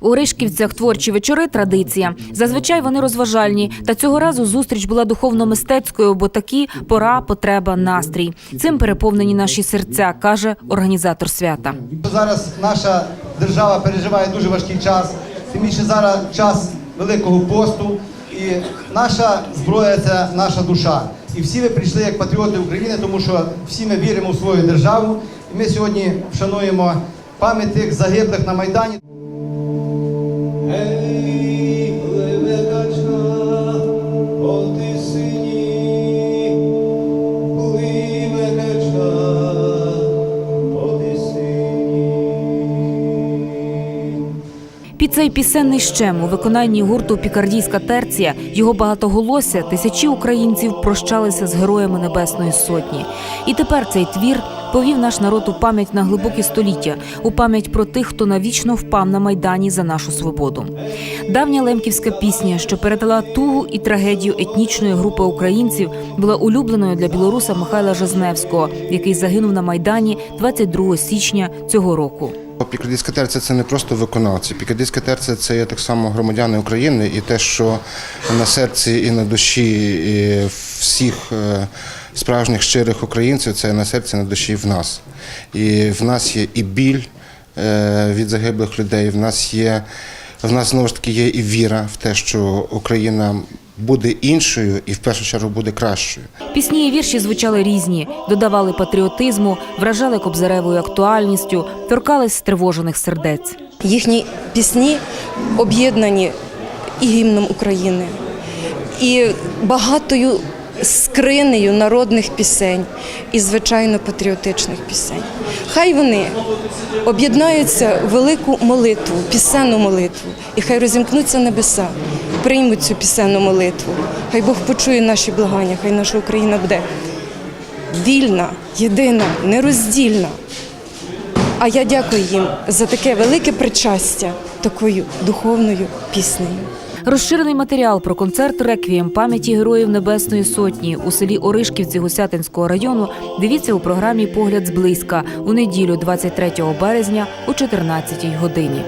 У Оришківцях творчі вечори традиція. Зазвичай вони розважальні. Та цього разу зустріч була духовно-мистецькою, бо такі пора, потреба, настрій. Цим переповнені наші серця, каже організатор свята. Зараз наша держава переживає дуже важкий час. Тим більше зараз час Великого посту. І наша зброя це наша душа. І всі ви прийшли як патріоти України, тому що всі ми віримо в свою державу. І ми сьогодні вшануємо пам'ять тих загиблих на Майдані. Цей пісенний щем у виконанні гурту Пікардійська терція його багатоголосся тисячі українців прощалися з героями Небесної Сотні. І тепер цей твір повів наш народ у пам'ять на глибокі століття, у пам'ять про тих, хто навічно впав на майдані за нашу свободу. Давня лемківська пісня, що передала тугу і трагедію етнічної групи українців, була улюбленою для білоруса Михайла Жизневського, який загинув на майдані 22 січня цього року. Пікардійська терця це не просто виконавці. Пікардійська терця це є так само громадяни України, і те, що на серці і на душі і всіх е, справжніх щирих українців, це на серці, на душі в нас. І в нас є і біль е, від загиблих людей. В нас є в нас знову ж таки є і віра в те, що Україна буде іншою і в першу чергу буде кращою. Пісні і вірші звучали різні, додавали патріотизму, вражали кобзаревою актуальністю, торкались стривожених сердець. Їхні пісні об'єднані і гімном України, і багатою скринею народних пісень, і, звичайно, патріотичних пісень. Хай вони об'єднаються в велику молитву, пісенну молитву, і хай розімкнуться небеса, приймуть цю пісенну молитву. Хай Бог почує наші благання, хай наша Україна буде вільна, єдина, нероздільна. А я дякую їм за таке велике причастя такою духовною піснею. Розширений матеріал про концерт реквієм пам'яті героїв Небесної Сотні у селі Оришківці Гусятинського району. Дивіться у програмі Погляд зблизька у неділю, 23 березня о 14 годині.